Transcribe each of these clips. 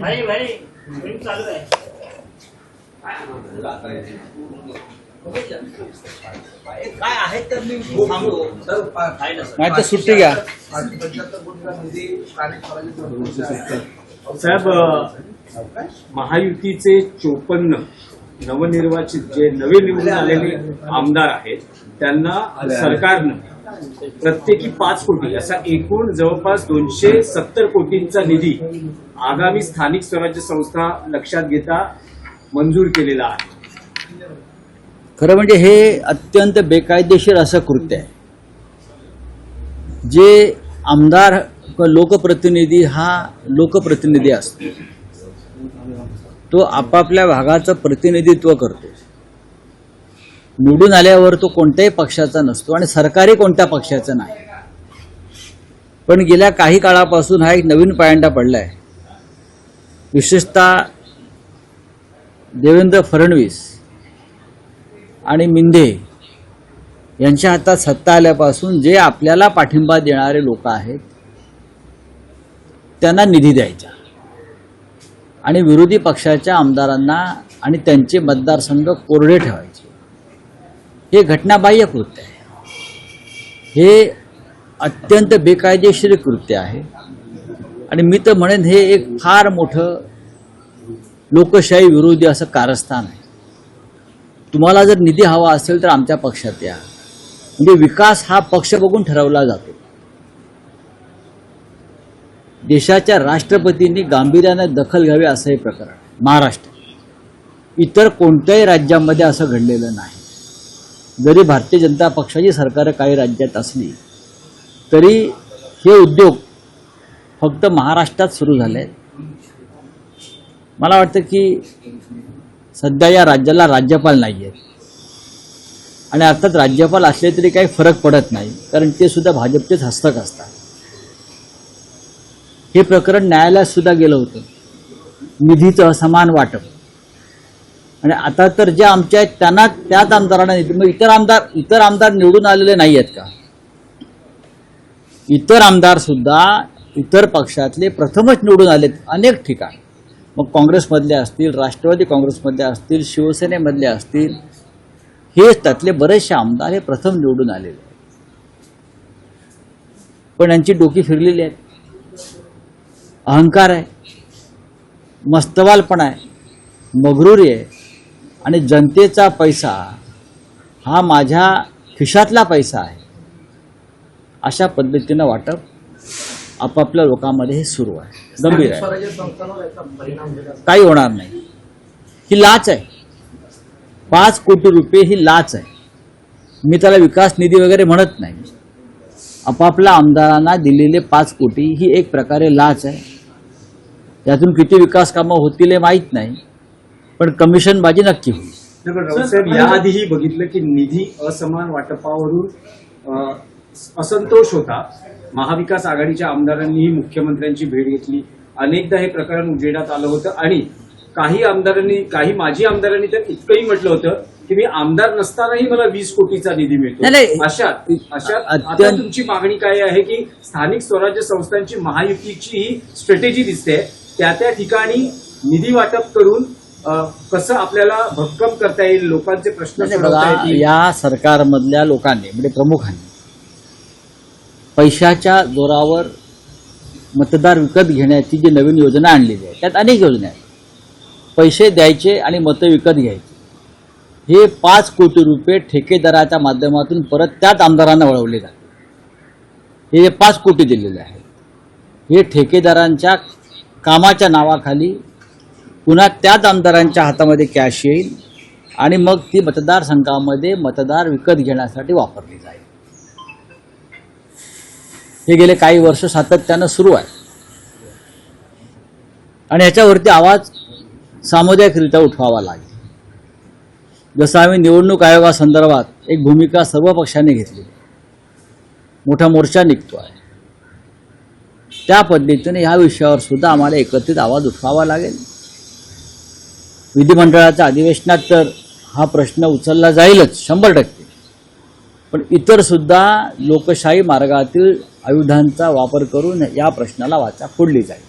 भाई भाई मीटिंग चालू आहे. काय आहे तर मी सांगतो सर नाही तर सुट्टी घ्या. साहेब महायुतीचे चोपन्न नवनिर्वाचित जे नवे निवडून आलेले आमदार आहेत त्यांना सरकारनं प्रत्येकी पाच कोटी असा एकूण जवळपास दोनशे सत्तर कोटींचा निधी आगामी स्थानिक स्वराज्य संस्था लक्षात घेता मंजूर केलेला आहे. खरं म्हणजे हे अत्यंत बेकायदेशीर असं कृत्य आहे. जे आमदार लोकप्रतिनिधी हा लोकप्रतिनिधी असतो. तो आपापल्या भागाचं प्रतिनिधित्व करतो. निवडून आल्यावर तो कोणत्याही पक्षाचा नसतो आणि सरकारी कोणत्या पक्षाचं नाही. पण गेल्या काही काळापासून हा एक नवीन पायंडा पडलाय. विशेषतः देवेंद्र फडणवीस आणि मिंदे यांच्या हातात सत्ता आल्यापासून जे आपल्याला पाठिंबा देणारे लोक आहेत त्यांना निधी द्यायचा. आणि विरोधी पक्षाच्या आमदारांना आणि त्यांचे मतदारसंघ कोरडे ठेवायचे. हे घटनाबाह्य कृत्य आहे हे अत्यंत बेकायदेशीर कृत्य आहे. आणि मी तर म्हणेन हे एक फार मोठं लोकशाही विरोधी असं कारस्थान आहे. तुम्हाला जर निधी हवा असेल तर आमच्या पक्षात या. म्हणजे विकास हा पक्ष बघून ठरवला जातो. देशाच्या राष्ट्रपतींनी गांभीर्यानं दखल घ्यावी असं हे प्रकरण महाराष्ट्र. इतर कोणत्याही राज्यामध्ये असं घडलेलं नाही. जरी भारतीय जनता पक्षाची सरकारं काही राज्यात असली तरी हे उद्योग फक्त महाराष्ट्रात सुरू झाले. आहेत मला वाटतं की सध्या या राज्याला राज्यपाल नाही आहेत आणि अर्थात राज्यपाल असले तरी काही फरक पडत नाही कारण ते सुद्धा भाजपचेच हस्तक असतात. हे प्रकरण न्यायालयात सुद्धा गेलं होतं. निधीचं असमान वाटप. आणि आता तर जे आमच्या आहेत त्यांना त्याच आमदारांना मग इतर आमदार इतर आमदार निवडून आलेले नाही आहेत का? इतर आमदार सुद्धा इतर पक्षातले प्रथमच निवडून आलेत अनेक ठिकाणी. मग काँग्रेसमधले असतील राष्ट्रवादी काँग्रेसमधले असतील शिवसेनेमधले असतील हे त्यातले बरेचसे आमदार हे प्रथम निवडून आलेले आहेत. पण यांची डोकी फिरलेली आहेत. अहंकार आहे. मस्तवालपणा आहे. मगरुरी आहे. आणि जनतेचा पैसा हा माझ्या खिशातला पैसा आहे. अशा पद्धतीनं वाटप आपापल्या लोकांमध्ये हे सुरू आहे. गंभीर आहे. काही होणार नाही. ही लाच आहे. पाच कोटी रुपये ही लाच आहे. मी त्याला विकास निधी वगैरे म्हणत नाही. आपापल्या आमदारांना दिलेले पाच कोटी ही एक प्रकारे लाच आहे. त्यातून किती विकास कामं होतील हे माहीत नाही. पण कमिशनबाजी नक्की होईल. रावसाहेब याआधीही बघितलं की निधी असमान वाटपावरून असंतोष होता. महाविकास आघाडीच्या आमदारांनीही मुख्यमंत्र्यांची भेट घेतली. अनेकदा हे प्रकरण उजेडात आलं होतं आणि काही आमदारांनी काही माजी आमदारांनी तर इतकंही म्हटलं होतं की मी आमदार नसतानाही मला वीस कोटीचा निधी मिळतो. नाही. अशात अशात आता तुमची मागणी काय आहे की स्थानिक स्वराज्य संस्थांची महायुतीची ही स्ट्रॅटेजी दिसते. त्या त्या ठिकाणी निधी वाटप करून कसं आपल्याला भक्कम करता येईल लोकांचे प्रश्न सोडवता येतील? या सरकारमधल्या लोकांनी म्हणजे प्रमुखांनी पैशाच्या जोरावर मतदार विकत घेण्याची जी नवीन योजना आणलेली आहे त्यात अनेक योजना आहेत. पैसे द्यायचे आणि मतं विकत घ्यायची. हे पाच कोटी रुपये ठेकेदाराच्या माध्यमातून परत त्याच आमदारांना वळवले जाते. हे जे पाच कोटी दिलेले आहेत. हे ठेकेदारांच्या कामाच्या नावाखाली पुन्हा त्याच आमदारांच्या हातामध्ये कॅश येईल आणि मग ती मतदारसंघामध्ये मतदार विकत घेण्यासाठी वापरली जाईल. हे गेले काही वर्ष सातत्यानं सुरू आहे. आणि याच्यावरती आवाज सामुदायिकरित्या उठवावा लागेल. जसं आम्ही निवडणूक आयोगासंदर्भात एक भूमिका सर्व पक्षांनी घेतली. मोठा मोर्चा निघतो आहे. त्या पद्धतीने ह्या विषयावर सुद्धा आम्हाला एकत्रित आवाज उठवावा लागेल. विधिमंडळाच्या अधिवेशनात तर हा प्रश्न उचलला जाईलच शंभर टक्के. पण इतर सुद्धा लोकशाही मार्गातील आयुधांचा वापर करून या प्रश्नाला वाचा फोडली जाईल.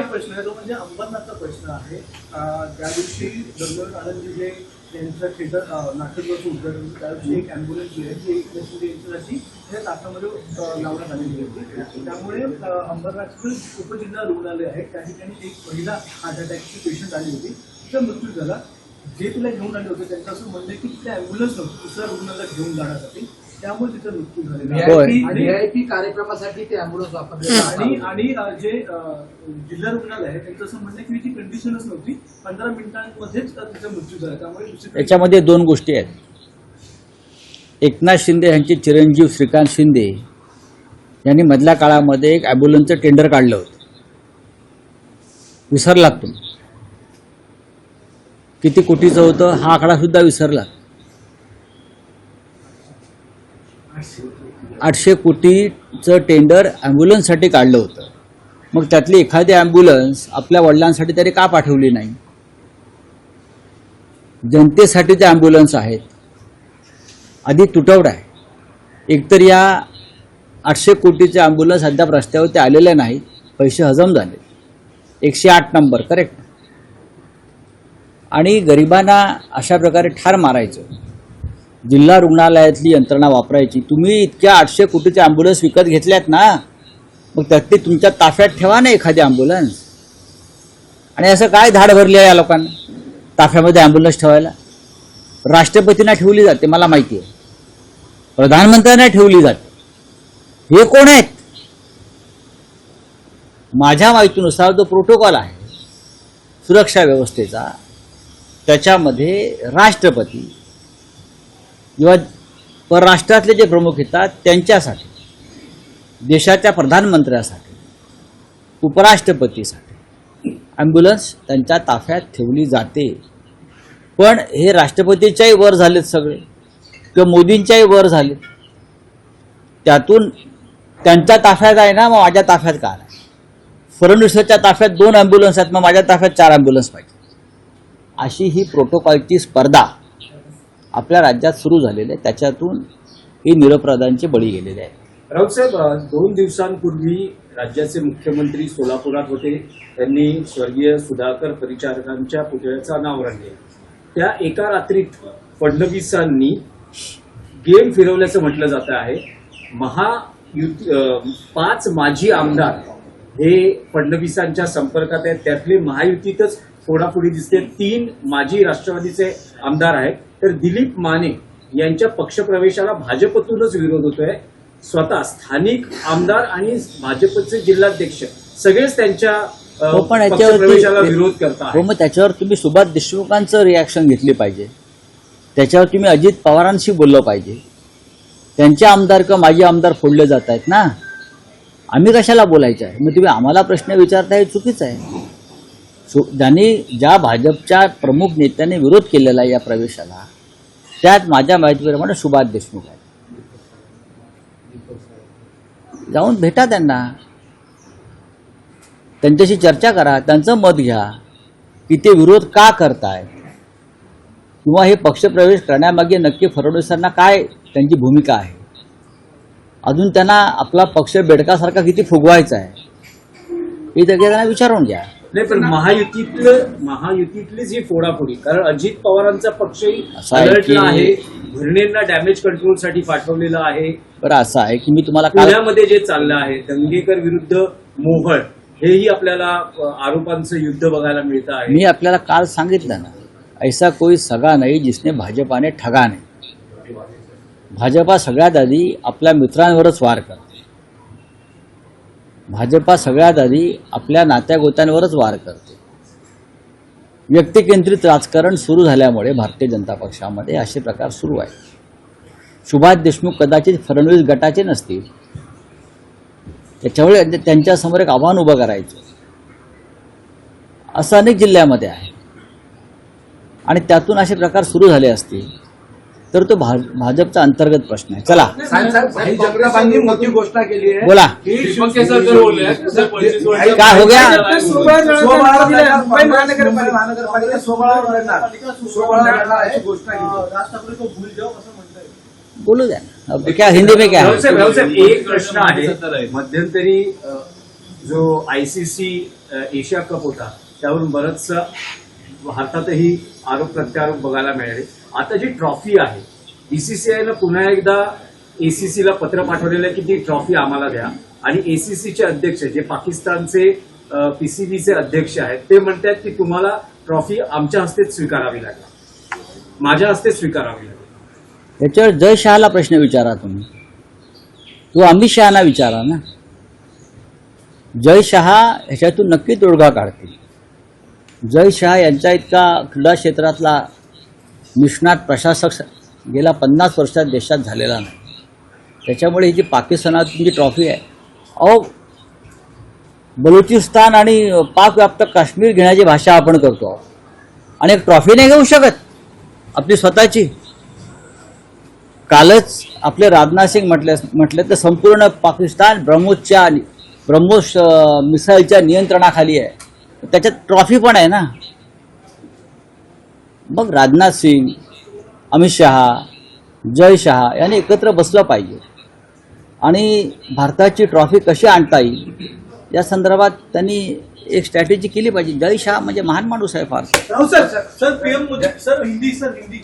प्रश्न तो म्हणजे अंबरनाथचा प्रश्न आहे. अं, ज्या दिवशी गंगाधर आनंदजी जे त्यांचं थिएटर अं, नाट्यगृहाचं उद्घाटन त्या दिवशी एक अँब्युलन्स जी आहे ती एक लक्ष्मी यांच्यासाठी त्या ताफ्यामध्ये अं, लावण्यात आलेली होती. त्यामुळे अं, अंबरनाथचं उपजिल्हा रुग्णालय आहे. त्या ठिकाणी एक महिला हार्ट अटॅकची पेशंट आली होती. तिचा मृत्यू झाला. जे तिला घेऊन आले होते त्यांचं असं म्हणणं आहे की तिथे अँब्युलन्स नव्हती. दुसऱ्या रुग्णाला घेऊन जाण्यासाठी. त्यामुळे तिचा मृत्यू झालेला व्हीआयपी कार्यक्रमासाठी ते अँब्युलन्स वापरले आणि जे जिल्हा रुग्णालय आहे त्यांचं असं म्हणणं आहे की तिची कंडिशनच नव्हती. पंधरा मिनिटांमध्येच तिचा मृत्यू झाला. त्यामुळे याच्यामध्ये दोन गोष्टी आहेत. एकनाथ शिंदे यांचे चिरंजीव श्रीकांत शिंदे यांनी मधल्या काळामध्ये एक ॲम्ब्युलन्सचं टेंडर काढलं होतं. विसरलात तुम्ही. किती कोटीचं होतं हा आकडा सुद्धा विसरला. आठशे कोटीचं टेंडर ॲम्ब्युलन्ससाठी काढलं होतं. मग त्यातली एखादी ॲम्ब्युलन्स आपल्या वडिलांसाठी तरी का पाठवली नाही? जनतेसाठी ते ॲम्ब्युलन्स आहेत आधी तुटवडा आहे. एकतर या आठशे कोटीचे ॲम्ब्युलन्स अद्याप रस्त्यावरती आलेले नाहीत पैसे हजम झाले. एकशे आठ नंबर करेक्ट आणि गरिबांना अशा प्रकारे ठार मारायचं. जिल्हा रुग्णालयातली यंत्रणा वापरायची. तुम्ही इतक्या आठशे कोटीचे ॲम्ब्युलन्स विकत घेतल्यात ना मग त्यात ते तुमच्या ताफ्यात ठेवा ना एखादी ॲम्ब्युलन्स आणि असं काय धाड भरली आहे या लोकांना? ताफ्यामध्ये ॲम्ब्युलन्स ठेवायला. राष्ट्रपतींना ठेवली जाते मला माहिती आहे. प्रधानमंत्र्यांना ठेवली जाते. हे कोण आहेत? माझ्या माहितीनुसार जो प्रोटोकॉल आहे. सुरक्षा व्यवस्थेचा त्याच्यामध्ये राष्ट्रपती किंवा परराष्ट्रातले जे प्रमुख येतात त्यांच्यासाठी देशाच्या प्रधानमंत्र्यासाठी उपराष्ट्रपतीसाठी ॲम्ब्युलन्स त्यांच्या ताफ्यात ठेवली जाते. पण हे राष्ट्रपतीच्याही वर झालेत सगळे किंवा मोदींच्याही वर झाले त्यातून त्यांच्या ताफ्यात आहे ना मग माझ्या ताफ्यात काय फडणवीसाच्या ताफ्यात दोन ॲम्ब्युलन्स आहेत मग माझ्या ताफ्यात चार ॲम्ब्युलन्स पाहिजे. अशी ही प्रोटोकॉलची स्पर्धा आपल्या राज्यात सुरू झालेली आहे. त्याच्यातून ही निरपराधांचे बळी गेलेले आहेत राऊत साहेब दोन दिवसांपूर्वी राज्याचे मुख्यमंत्री सोलापुरात होते. त्यांनी स्वर्गीय सुधाकर परिचारकांच्या पुतळ्याचं अनावरण केलं. त्या एका रात्रीत फडणवीसांनी गेम फिरवल्याचं म्हटलं जात आहे. महायुती पाच माजी आमदार हे फडणवीसांच्या संपर्कात आहेत. त्यातले महायुतीतच फोडाफोडी दिसते. तीन माजी राष्ट्रवादीचे आमदार आहेत. तर दिलीप माने यांच्या पक्षप्रवेशाला भाजपतूनच विरोध होतोय. स्वतः स्थानिक आमदार आणि भाजपचे जिल्हाध्यक्ष सगळेच त्यांच्या हो पण पक्षप्रवेशाला विरोध याच्यावरती करत हो मग त्याच्यावर तुम्ही सुभाष देशमुखांचं रिॲक्शन घेतली पाहिजे. त्याच्यावर तुम्ही अजित पवारांशी बोललं पाहिजे. त्यांचे आमदार किंवा माझे आमदार फोडले जात आहेत ना? आम्ही कशाला बोलायचं आहे? मग तुम्ही आम्हाला प्रश्न विचारता हे चुकीचं आहे. ज्यांनी ज्या भाजपच्या प्रमुख नेत्यांनी विरोध केलेला आहे या प्रवेशाला त्यात माझ्या माहितीप्रमाणे सुभाष देशमुख आहेत. जाऊन भेटा त्यांना. त्यांच्याशी चर्चा करा त्यांचं मत घ्या की ते विरोध का करतायत? किंवा हे पक्षप्रवेश करण्यामागे नक्की फडणवीसांना काय त्यांची भूमिका आहे? अजून त्यांना आपला पक्ष बेडकासारखा किती फुगवायचा आहे? हे त्यांना विचारून घ्या. नाही पण महायुतीतलं महायुतीतलीच ही फोडाफोडी कारण अजित पवारांचा पक्षही अलर्टला आहे भरणेंना डॅमेज कंट्रोलसाठी पाठवलेलं आहे. बरं असं आहे की मी तुम्हाला काल पुण्यामध्ये जे चाललं आहे दंगेकर विरुद्ध मोहळ हेही आपल्याला आरोपांचं युद्ध बघायला मिळतं आहे. मी आपल्याला काल सांगितलं ना ऐसा कोई सगा नाही जिसने भाजपाने ठगा नाही. भाजपा सगळ्यात आधी आपल्या मित्रांवरच वार करते. भाजपा सगळ्यात आधी आपल्या नात्यागोत्यांवरच वार करते. व्यक्तिकेंद्रित राजकारण सुरू झाल्यामुळे भारतीय जनता पक्षामध्ये असे प्रकार सुरू आहेत. सुभाष देशमुख कदाचित फडणवीस गटाचे नसतील. त्याच्यामुळे त्यांच्यासमोर एक आव्हान उभं करायचं. असं अनेक जिल्ह्यामध्ये आहे. आणि त्यातून असे प्रकार सुरू झाले असतील. तर तो भाजपचा अंतर्गत प्रश्न आहे. चला. मोठी घोषणा केली आहे. बोला. काय हो गया? बोलू द्या. अब क्या हिंदी में क्या है? एक प्रश्न आहे. मध्यंतरी जो आयसीसी एशिया कप होता त्यावरून बरचसा भारतातही आरोप प्रत्यारोप बघायला मिळाले. आता जी ट्रॉफी आहे बीसीसीआयनं पुन्हा एकदा एसीसीला पत्र पाठवलेलं आहे की ती ट्रॉफी आम्हाला द्या. आणि एसीसीचे अध्यक्ष जे पाकिस्तानचे पीसीबीचे अध्यक्ष आहेत ते म्हणतात की तुम्हाला ट्रॉफी आमच्या हस्तेच स्वीकारावी लागेल. माझ्या हस्ते स्वीकारावी लागेल. याच्यावर जय शहाला प्रश्न विचारा तुम्ही. तो अमित शहाना विचारा ना. जय शहा ह्याच्यातून नक्की तोडगा काढतील. जय शहा यांच्या इतका क्रीडा क्षेत्रातला निष्णात प्रशासक गेल्या पन्नास वर्षात देशात झालेला नाही. त्याच्यामुळे ही जी पाकिस्तानातून जी ट्रॉफी आहे अहो बलुचिस्तान आणि पाक व्याप्त काश्मीर घेण्याची भाषा आपण करतो. आहोत. आणि एक ट्रॉफी नाही घेऊ शकत आपली स्वतःची. कालच आपले राजनाथ सिंग म्हटले म्हटले तर संपूर्ण पाकिस्तान ब्रह्मोसच्या ब्रह्मोस मिसाईलच्या नियंत्रणाखाली आहे. त्याच्यात ट्रॉफी पण आहे ना. मग राजनाथ सिंग अमित शहा जय शहा यांनी एकत्र बसलं पाहिजे. आणि भारताची ट्रॉफी कशी आणता येईल या संदर्भात त्यांनी एक स्ट्रॅटेजी केली पाहिजे. जय शहा म्हणजे महान माणूस आहे फार Rahul sir sir PM Modi sir Hindi sir Hindi.